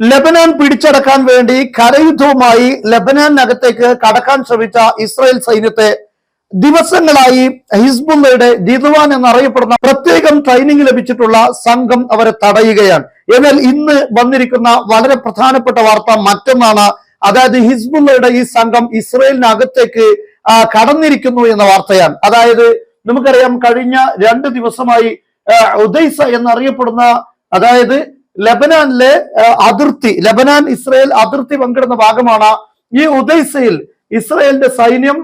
ലബനാൻ പിടിച്ചടക്കാൻ വേണ്ടി കരയുദ്ധവുമായി ലബനാനകത്തേക്ക് കടക്കാൻ ശ്രമിച്ച ഇസ്രായേൽ സൈന്യത്തെ ദിവസങ്ങളായി ഹിസ്ബുള്ളയുടെ ദിദുവാൻ എന്നറിയപ്പെടുന്ന പ്രത്യേകം ട്രെയിനിങ് ലഭിച്ചിട്ടുള്ള സംഘം അവരെ തടയുകയാണ്. എന്നാൽ ഇന്ന് വന്നിരിക്കുന്ന വളരെ പ്രധാനപ്പെട്ട വാർത്ത മറ്റൊന്നാണ്. അതായത് ഹിസ്ബുള്ളയുടെ ഈ സംഘം ഇസ്രയേലിനകത്തേക്ക് കടന്നിരിക്കുന്നു എന്ന വാർത്തയാണ്. അതായത് നമുക്കറിയാം കഴിഞ്ഞ രണ്ട് ദിവസമായി ഉദൈസ എന്നറിയപ്പെടുന്ന അതായത് ലബനാനിലെ അതിർത്തി ലബനാൻ ഇസ്രയേൽ അതിർത്തി പങ്കിടുന്ന ഭാഗമാണ് ഈ ഉദൈസയിൽ ഇസ്രയേലിന്റെ സൈന്യം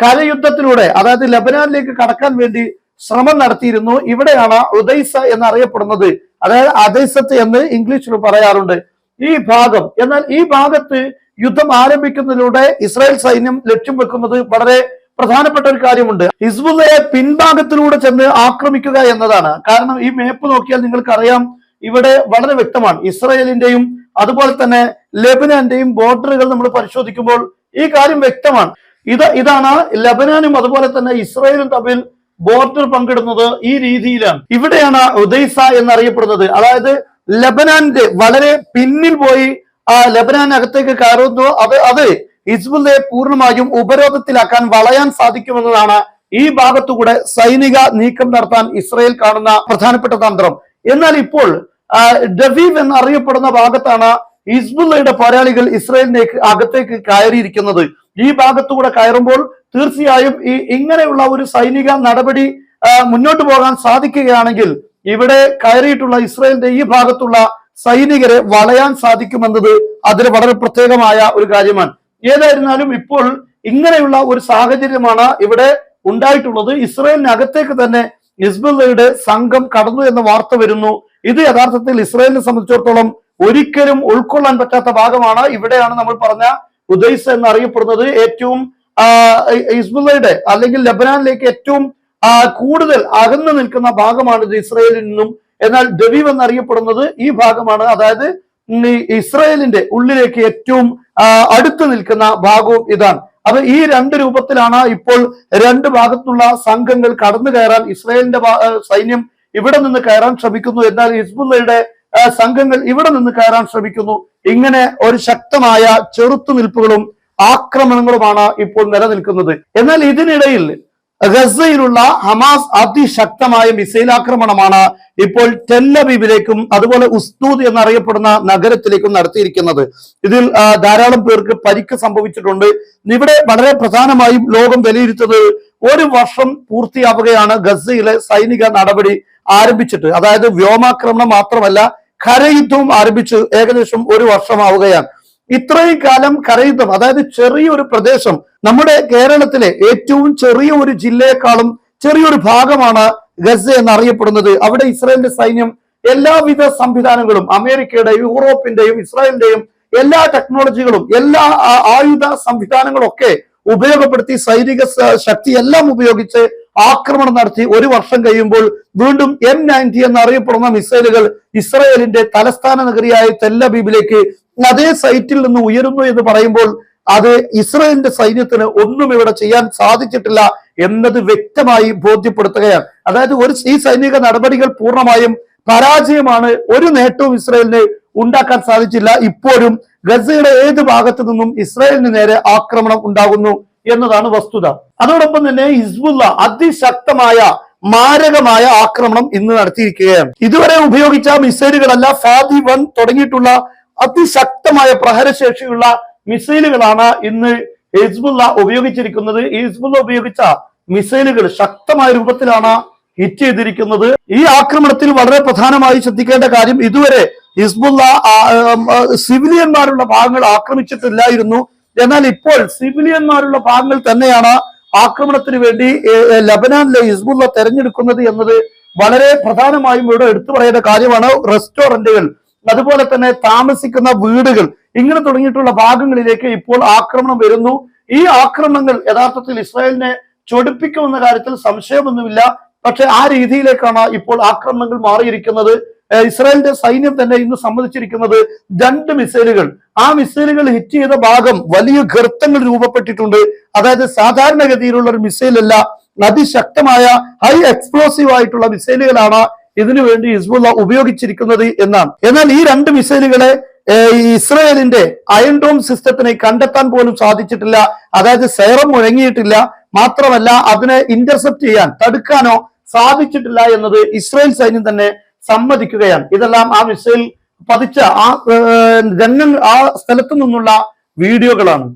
കരയുദ്ധത്തിലൂടെ അതായത് ലബനാനിലേക്ക് കടക്കാൻ വേണ്ടി ശ്രമം നടത്തിയിരുന്നു. ഇവിടെയാണ് ഉദൈസ എന്നറിയപ്പെടുന്നത്. അതായത് അദൈസത്ത് എന്ന് ഇംഗ്ലീഷിൽ പറയാറുണ്ട്. ഈ ഭാഗം എന്നാൽ ഈ ഭാഗത്ത് യുദ്ധം ആരംഭിക്കുന്നതിലൂടെ ഇസ്രായേൽ സൈന്യം ലക്ഷ്യം വെക്കുന്നത് വളരെ പ്രധാനപ്പെട്ട ഒരു കാര്യമുണ്ട്. ഹിസ്ബുല്ലയെ പിൻഭാഗത്തിലൂടെ ചെന്ന് ആക്രമിക്കുക എന്നതാണ്. കാരണം ഈ മേപ്പ് നോക്കിയാൽ നിങ്ങൾക്കറിയാം ഇവിടെ വളരെ വ്യക്തമാണ്. ഇസ്രായേലിന്റെയും അതുപോലെ തന്നെ ലെബനാന്റെയും ബോർഡറുകൾ നമ്മൾ പരിശോധിക്കുമ്പോൾ ഈ കാര്യം വ്യക്തമാണ്. ഇത് ഇതാണ് ലബനാനും അതുപോലെ തന്നെ ഇസ്രായേലും തമ്മിൽ ബോർഡർ പങ്കിടുന്നത് ഈ രീതിയിലാണ്. ഇവിടെയാണ് ഉദൈസ എന്നറിയപ്പെടുന്നത്. അതായത് ലബനാന്റെ വളരെ പിന്നിൽ പോയി ആ ലബനാനകത്തേക്ക് കയറുന്നു. അത് അത് ഹിസ്ബുള്ളയെ പൂർണമായും ഉപരോധത്തിലാക്കാൻ വളയാൻ സാധിക്കുമെന്നതാണ് ഈ ഭാഗത്തുകൂടെ സൈനിക നീക്കം നടത്താൻ ഇസ്രയേൽ കാണുന്ന പ്രധാനപ്പെട്ട തന്ത്രം. എന്നാൽ ഇപ്പോൾ ഡവീവ് എന്നറിയപ്പെടുന്ന ഭാഗത്താണ് ഹിസ്ബുള്ളയുടെ പോരാളികൾ ഇസ്രയേലിലേക്ക് അകത്തേക്ക് കയറിയിരിക്കുന്നത്. ഈ ഭാഗത്തുകൂടെ കയറുമ്പോൾ തീർച്ചയായും ഈ ഇങ്ങനെയുള്ള ഒരു സൈനിക നടപടി മുന്നോട്ട് പോകാൻ സാധിക്കുകയാണെങ്കിൽ ഇവിടെ കയറിയിട്ടുള്ള ഇസ്രയേലിന്റെ ഈ ഭാഗത്തുള്ള സൈനികരെ വളയാൻ സാധിക്കുമെന്നത് അതിന് വളരെ പ്രത്യേകമായ ഒരു കാര്യമാണ്. ഏതായിരുന്നാലും ഇപ്പോൾ ഇങ്ങനെയുള്ള ഒരു സാഹചര്യമാണ് ഇവിടെ ഉണ്ടായിട്ടുള്ളത്. ഇസ്രയേലിനകത്തേക്ക് തന്നെ ഹിസ്ബുള്ളയുടെ സംഘം കടന്നു എന്ന വാർത്ത വരുന്നു. ഇത് യഥാർത്ഥത്തിൽ ഇസ്രായേലിനെ സംബന്ധിച്ചിടത്തോളം ഒരിക്കലും ഉൾക്കൊള്ളാൻ പറ്റാത്ത ഭാഗമാണ്. ഇവിടെയാണ് നമ്മൾ പറഞ്ഞ ഉദൈസ് എന്നറിയപ്പെടുന്നത്. ഏറ്റവും ആ, ഹിസ്ബുള്ളയുടെ അല്ലെങ്കിൽ ലബനാനിലേക്ക് ഏറ്റവും കൂടുതൽ അകന്നു നിൽക്കുന്ന ഭാഗമാണ് ഇത് ഇസ്രയേലിൽ നിന്നും. എന്നാൽ ദവീവ് എന്നറിയപ്പെടുന്നത് ഈ ഭാഗമാണ്. അതായത് ഇസ്രായേലിന്റെ ഉള്ളിലേക്ക് ഏറ്റവും അടുത്ത് നിൽക്കുന്ന ഭാഗവും ഇതാണ്. അപ്പൊ ഈ രണ്ട് രൂപത്തിലാണ് ഇപ്പോൾ രണ്ട് ഭാഗത്തുള്ള സംഘങ്ങൾ കടന്നു കയറാൻ ഇസ്രായേലിന്റെ സൈന്യം ഇവിടെ നിന്ന് കയറാൻ ശ്രമിക്കുന്നു. എന്നാൽ ഹിസ്ബുള്ളയുടെ സംഘങ്ങൾ ഇവിടെ നിന്ന് കയറാൻ ശ്രമിക്കുന്നു. ഇങ്ങനെ ഒരു ശക്തമായ ചെറുത്തുനിൽപ്പുകളും ആക്രമണങ്ങളുമാണ് ഇപ്പോൾ നിലനിൽക്കുന്നത്. എന്നാൽ ഇതിനിടയിൽ ഗസയിലുള്ള ഹമാസ് അതിശക്തമായ മിസൈൽ ആക്രമണമാണ് ഇപ്പോൾ ടെല്ലബീബിലേക്കും അതുപോലെ ഉസ്തൂദ് എന്നറിയപ്പെടുന്ന നഗരത്തിലേക്കും നടത്തിയിരിക്കുന്നത്. ഇതിൽ ധാരാളം പേർക്ക് പരിക്ക് സംഭവിച്ചിട്ടുണ്ട്. ഇവിടെ വളരെ പ്രധാനമായും ലോകം വിലയിരുത്തത് ഒരു വർഷം പൂർത്തിയാവുകയാണ് ഗസയിലെ സൈനിക നടപടി ആരംഭിച്ചിട്ട്. അതായത് വ്യോമാക്രമണം മാത്രമല്ല കരയുദ്ധവും ആരംഭിച്ചു ഏകദേശം ഒരു വർഷമാവുകയാണ്. ഇത്രയും കാലം കരയുദ്ധം അതായത് ചെറിയൊരു പ്രദേശം നമ്മുടെ കേരളത്തിലെ ഏറ്റവും ചെറിയ ഒരു ജില്ലയെക്കാളും ചെറിയൊരു ഭാഗമാണ് ഗസ എന്നറിയപ്പെടുന്നത്. അവിടെ ഇസ്രായേലിന്റെ സൈന്യം എല്ലാവിധ സംവിധാനങ്ങളും അമേരിക്കയുടെയും യൂറോപ്പിന്റെയും ഇസ്രായേലിന്റെയും എല്ലാ ടെക്നോളജികളും എല്ലാ ആയുധ സംവിധാനങ്ങളും ഒക്കെ ഉപയോഗപ്പെടുത്തി സൈനിക ശക്തി എല്ലാം ഉപയോഗിച്ച് ആക്രമണം നടത്തി ഒരു വർഷം കഴിയുമ്പോൾ വീണ്ടും എം നയന്റി എന്നറിയപ്പെടുന്ന മിസൈലുകൾ ഇസ്രായേലിന്റെ തലസ്ഥാന നഗരിയായ തെല്ലബീബിലേക്ക് അതേ സൈറ്റിൽ നിന്ന് ഉയരുന്നു എന്ന് പറയുമ്പോൾ അത് ഇസ്രയേലിന്റെ സൈന്യത്തിന് ഒന്നും ഇവിടെ ചെയ്യാൻ സാധിച്ചിട്ടില്ല എന്നത് വ്യക്തമായി ബോധ്യപ്പെടുത്തുകയാണ്. അതായത് ഒരു ഈ സൈനിക നടപടികൾ പൂർണമായും പരാജയമാണ്. ഒരു നേട്ടവും ഇസ്രയേലിന് ഉണ്ടാക്കാൻ സാധിച്ചില്ല. ഇപ്പോഴും ഗസയുടെ ഏത് ഭാഗത്തു നിന്നും ഇസ്രയേലിന് നേരെ ആക്രമണം ഉണ്ടാകുന്നു എന്നതാണ് വസ്തുത. അതോടൊപ്പം തന്നെ ഹിസ്ബുല്ല അതിശക്തമായ മാരകമായ ആക്രമണം ഇന്ന് നടത്തിയിരിക്കുകയാണ്. ഇതുവരെ ഉപയോഗിച്ച മിസൈലുകളല്ല ഫാദി വൺ തുടങ്ങിയിട്ടുള്ള അതിശക്തമായ പ്രഹരശേഷിയുള്ള മിസൈലുകളാണ് ഇന്ന് ഹിസ്ബുള്ള ഉപയോഗിച്ചിരിക്കുന്നത്. ഹിസ്ബുല്ല ഉപയോഗിച്ച മിസൈലുകൾ ശക്തമായ രൂപത്തിലാണ് ഹിറ്റ് ചെയ്തിരിക്കുന്നത്. ഈ ആക്രമണത്തിൽ വളരെ പ്രധാനമായി ശ്രദ്ധിക്കേണ്ട കാര്യം ഇതുവരെ ഹിസ്ബുള്ള ആ, സിവിലിയന്മാരുള്ള ഭാഗങ്ങൾ ആക്രമിച്ചിട്ടില്ലായിരുന്നു. എന്നാൽ ഇപ്പോൾ സിവിലിയന്മാരുള്ള ഭാഗങ്ങൾ തന്നെയാണ് ആക്രമണത്തിന് വേണ്ടി ലബനാനിലെ ഹിസ്ബുള്ള തെരഞ്ഞെടുക്കുന്നത് എന്നത് വളരെ പ്രധാനമായും ഇവിടെ എടുത്തു പറയേണ്ട കാര്യമാണ്. റെസ്റ്റോറന്റുകൾ അതുപോലെ തന്നെ താമസിക്കുന്ന വീടുകൾ. ഇങ്ങനെ തുടങ്ങിയിട്ടുള്ള ഭാഗങ്ങളിലേക്ക് ഇപ്പോൾ ആക്രമണം വരുന്നു. ഈ ആക്രമണങ്ങൾ യഥാർത്ഥത്തിൽ ഇസ്രായേലിനെ ചൊടിപ്പിക്കുമെന്ന കാര്യത്തിൽ സംശയമൊന്നുമില്ല. പക്ഷെ ആ രീതിയിലേക്കാണ് ഇപ്പോൾ ആക്രമണങ്ങൾ മാറിയിരിക്കുന്നത്. ഇസ്രായേലിന്റെ സൈന്യം തന്നെ ഇന്ന് സമ്മതിച്ചിരിക്കുന്നത് രണ്ട് മിസൈലുകൾ. ആ മിസൈലുകൾ ഹിറ്റ് ചെയ്ത ഭാഗം വലിയ ഗർത്തങ്ങൾ രൂപപ്പെട്ടിട്ടുണ്ട്. അതായത് സാധാരണഗതിയിലുള്ള ഒരു മിസൈലല്ല അതിശക്തമായ ഹൈ എക്സ്പ്ലോസീവ് ആയിട്ടുള്ള മിസൈലുകളാണ് ഇതിനു വേണ്ടി ഹിസ്ബുള്ള ഉപയോഗിച്ചിരിക്കുന്നത് എന്നാണ്. എന്നാൽ ഈ രണ്ട് മിസൈലുകളെ ഇസ്രയേലിന്റെ അയൺ ഡോം സിസ്റ്റത്തിനെ കണ്ടെത്താൻ പോലും സാധിച്ചിട്ടില്ല. അതായത് സൈറം മുഴങ്ങിയിട്ടില്ല. മാത്രമല്ല അതിനെ ഇന്റർസെപ്റ്റ് ചെയ്യാൻ തടുക്കാനോ സാധിച്ചിട്ടില്ല എന്നത് ഇസ്രയേൽ സൈന്യം തന്നെ സമ്മതിക്കുകയാണ്. ഇതെല്ലാം ആ മിസൈൽ പതിച്ച ആ രംഗം ആ സ്ഥലത്തു നിന്നുള്ള വീഡിയോകളാണ്.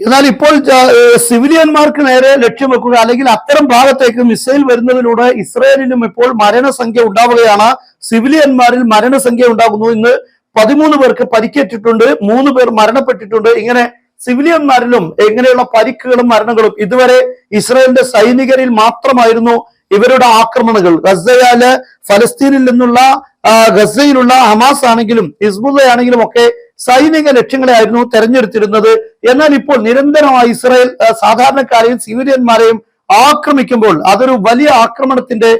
എന്നാൽ ഇപ്പോൾ സിവിലിയന്മാർക്ക് നേരെ ലക്ഷ്യം വെക്കുക അല്ലെങ്കിൽ അത്തരം ഭാഗത്തേക്ക് മിസൈൽ വരുന്നതിലൂടെ ഇസ്രയേലിലും ഇപ്പോൾ മരണസംഖ്യ ഉണ്ടാവുകയാണ്. സിവിലിയന്മാരിൽ മരണസംഖ്യ ഉണ്ടാകുന്നു. ഇന്ന് പതിമൂന്ന് പേർക്ക് പരിക്കേറ്റിട്ടുണ്ട് മൂന്ന് പേർ മരണപ്പെട്ടിട്ടുണ്ട്. ഇങ്ങനെ സിവിലിയന്മാരിലും എങ്ങനെയുള്ള പരിക്കുകളും മരണങ്ങളും ഇതുവരെ ഇസ്രയേലിന്റെ സൈനികരിൽ മാത്രമായിരുന്നു ഇവരുടെ ആക്രമണങ്ങൾ. ഗസയാൽ ഫലസ്തീനിൽ നിന്നുള്ള ഗസയിലുള്ള ഹമാസ് ആണെങ്കിലും ഹിസ്ബുല്ല ആണെങ്കിലും ഒക്കെ സൈനിക ലക്ഷ്യങ്ങളെയായിരുന്നു തെരഞ്ഞെടുത്തിരുന്നത്. എന്നാൽ ഇപ്പോൾ നിരന്തരമായി ഇസ്രായേൽ സാധാരണക്കാരെയും സിവിലിയന്മാരെയും ആക്രമിക്കുമ്പോൾ അതൊരു വലിയ ആക്രമണത്തിന്റെ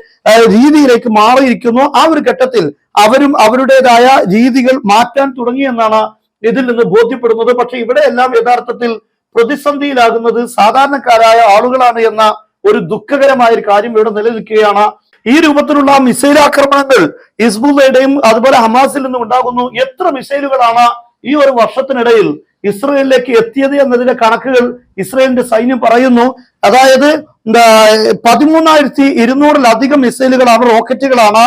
രീതിയിലേക്ക് മാറിയിരിക്കുന്നു. ആ ഒരു ഘട്ടത്തിൽ അവരും അവരുടേതായ രീതികൾ മാറ്റാൻ തുടങ്ങിയെന്നാണ് ഇതിൽ നിന്ന് ബോധ്യപ്പെടുന്നത്. പക്ഷെ ഇവിടെയെല്ലാം യഥാർത്ഥത്തിൽ പ്രതിസന്ധിയിലാകുന്നത് സാധാരണക്കാരായ ആളുകളാണ് എന്ന ഒരു ദുഃഖകരമായ ഒരു കാര്യം ഇവിടെ നിലനിൽക്കുകയാണ്. ഈ രൂപത്തിലുള്ള മിസൈൽ ആക്രമണങ്ങൾ ഹിസ്ബുള്ളയുടെയും അതുപോലെ ഹമാസിൽ നിന്നും ഉണ്ടാകുന്നു. എത്ര മിസൈലുകളാണ് ഈ ഒരു വർഷത്തിനിടയിൽ ഇസ്രയേലിലേക്ക് എത്തിയത് എന്നതിന്റെ കണക്കുകൾ ഇസ്രയേലിന്റെ സൈന്യം പറയുന്നു. അതായത് പതിമൂന്നായിരത്തി ഇരുന്നൂറിലധികം മിസൈലുകളാണ് റോക്കറ്റുകളാണ്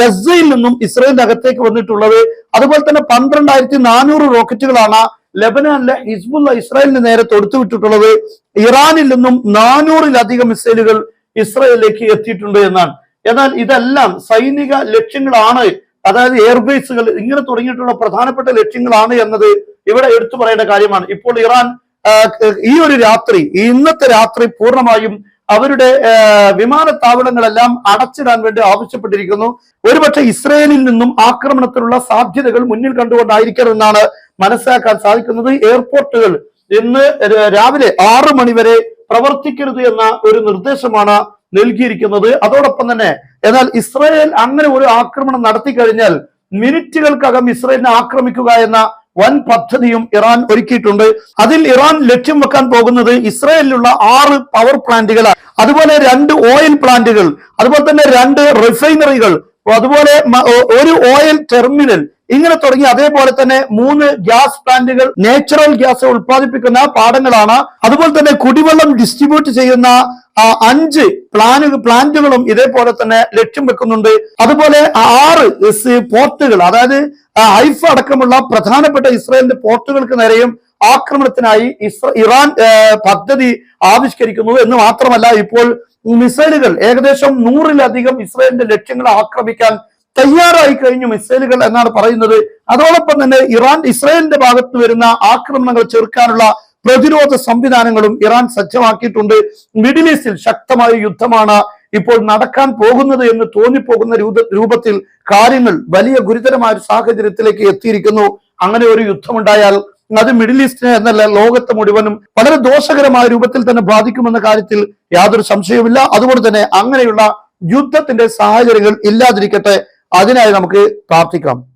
ഗസയിൽ നിന്നും ഇസ്രയേലിന്റെ അകത്തേക്ക് വന്നിട്ടുള്ളത്. അതുപോലെ തന്നെ പന്ത്രണ്ടായിരത്തി നാനൂറ് റോക്കറ്റുകളാണ് ലെബനാനിലെ ഹിസ്ബുള്ള ഇസ്രായേലിന് നേരെ തൊടുത്തുവിട്ടിട്ടുള്ളത് ഇറാനിൽ നിന്നും നാനൂറിലധികം മിസൈലുകൾ ഇസ്രയേലിലേക്ക് എത്തിയിട്ടുണ്ട് എന്നാണ്. എന്നാൽ ഇതെല്ലാം സൈനിക ലക്ഷ്യങ്ങളാണ് അതായത് എയർബേസുകൾ ഇങ്ങനെ തുടങ്ങിയിട്ടുള്ള പ്രധാനപ്പെട്ട ലക്ഷ്യങ്ങളാണ് എന്നത് ഇവിടെ എടുത്തു പറയേണ്ട കാര്യമാണ്. ഇപ്പോൾ ഇറാൻ ഈ ഒരു രാത്രി ഇന്നത്തെ രാത്രി പൂർണമായും അവരുടെ വിമാനത്താവളങ്ങളെല്ലാം അടച്ചിടാൻ വേണ്ടി ആവശ്യപ്പെട്ടിരിക്കുന്നു. ഒരുപക്ഷെ ഇസ്രയേലിൽ നിന്നും ആക്രമണത്തിനുള്ള സാധ്യതകൾ മുന്നിൽ കണ്ടുകൊണ്ടായിരിക്കണമെന്നാണ് മനസ്സിലാക്കാൻ സാധിക്കുന്നത്. എയർപോർട്ടുകൾ ഇന്ന് രാവിലെ ആറു മണിവരെ പ്രവർത്തിക്കരുത് എന്ന ഒരു നിർദ്ദേശമാണ് നൽകിയിരിക്കുന്നത്. അതോടൊപ്പം തന്നെ എന്നാൽ ഇസ്രായേൽ അങ്ങനെ ഒരു ആക്രമണം നടത്തി കഴിഞ്ഞാൽ മിനിറ്റുകൾക്കകം ഇസ്രായേലിനെ ആക്രമിക്കുക എന്ന വൻ പദ്ധതിയും ഇറാൻ ഒരുക്കിയിട്ടുണ്ട്. അതിൽ ഇറാൻ ലക്ഷ്യം വെക്കാൻ പോകുന്നത് ഇസ്രായേലിലുള്ള ആറ് പവർ പ്ലാന്റുകളാണ് അതുപോലെ രണ്ട് ഓയിൽ പ്ലാന്റുകൾ അതുപോലെ തന്നെ രണ്ട് റിഫൈനറികൾ അതുപോലെ ഒരു ഓയിൽ ടെർമിനൽ ഇങ്ങനെ തുടങ്ങി അതേപോലെ തന്നെ മൂന്ന് ഗ്യാസ് പ്ലാന്റുകൾ നാച്ചുറൽ ഗ്യാസ് ഉൽപ്പാദിപ്പിക്കുന്ന പാടങ്ങളാണ്. അതുപോലെ തന്നെ കുടിവെള്ളം ഡിസ്ട്രിബ്യൂട്ട് ചെയ്യുന്ന അഞ്ച് പ്ലാന പ്ലാന്റുകളും ഇതേപോലെ തന്നെ ലക്ഷ്യം വെക്കുന്നുണ്ട്. അതുപോലെ ആറ് എസ് പോർട്ടുകൾ അതായത് ഹൈഫ അടക്കമുള്ള പ്രധാനപ്പെട്ട ഇസ്രായേലിന്റെ പോർട്ടുകൾക്ക് നേരെയും ആക്രമണത്തിനായി ഇറാൻ പദ്ധതി ആവിഷ്കരിക്കുന്നു എന്ന് മാത്രമല്ല ഇപ്പോൾ മിസൈലുകൾ ഏകദേശം നൂറിലധികം ഇസ്രായേലിന്റെ ലക്ഷ്യങ്ങൾ ആക്രമിക്കാൻ തയ്യാറായി കഴിഞ്ഞു മിസൈലുകൾ എന്നാണ് പറയുന്നത്. അതോടൊപ്പം തന്നെ ഇറാൻ ഇസ്രായേലിന്റെ ഭാഗത്ത് വരുന്ന ആക്രമണങ്ങൾ ചെറുക്കാനുള്ള പ്രതിരോധ സംവിധാനങ്ങളും ഇറാൻ സജ്ജമാക്കിയിട്ടുണ്ട്. മിഡിൽ ഈസ്റ്റിൽ ശക്തമായ യുദ്ധമാണ് ഇപ്പോൾ നടക്കാൻ പോകുന്നത് എന്ന് തോന്നിപ്പോകുന്ന രൂപ- രൂപത്തിൽ കാര്യങ്ങൾ വലിയ ഗുരുതരമായ ഒരു സാഹചര്യത്തിലേക്ക് എത്തിയിരിക്കുന്നു. അങ്ങനെ ഒരു യുദ്ധമുണ്ടായാൽ അത് മിഡിൽ ഈസ്റ്റിനെ എന്നല്ല ലോകത്തെ മുഴുവനും വളരെ ദോഷകരമായ രൂപത്തിൽ തന്നെ ബാധിക്കുമെന്ന കാര്യത്തിൽ യാതൊരു സംശയവുമില്ല. അതുകൊണ്ട് തന്നെ അങ്ങനെയുള്ള യുദ്ധത്തിന്റെ സാഹചര്യങ്ങൾ ഇല്ലാതിരിക്കട്ടെ. അതിനായി നമുക്ക് പ്രാർത്ഥിക്കാം.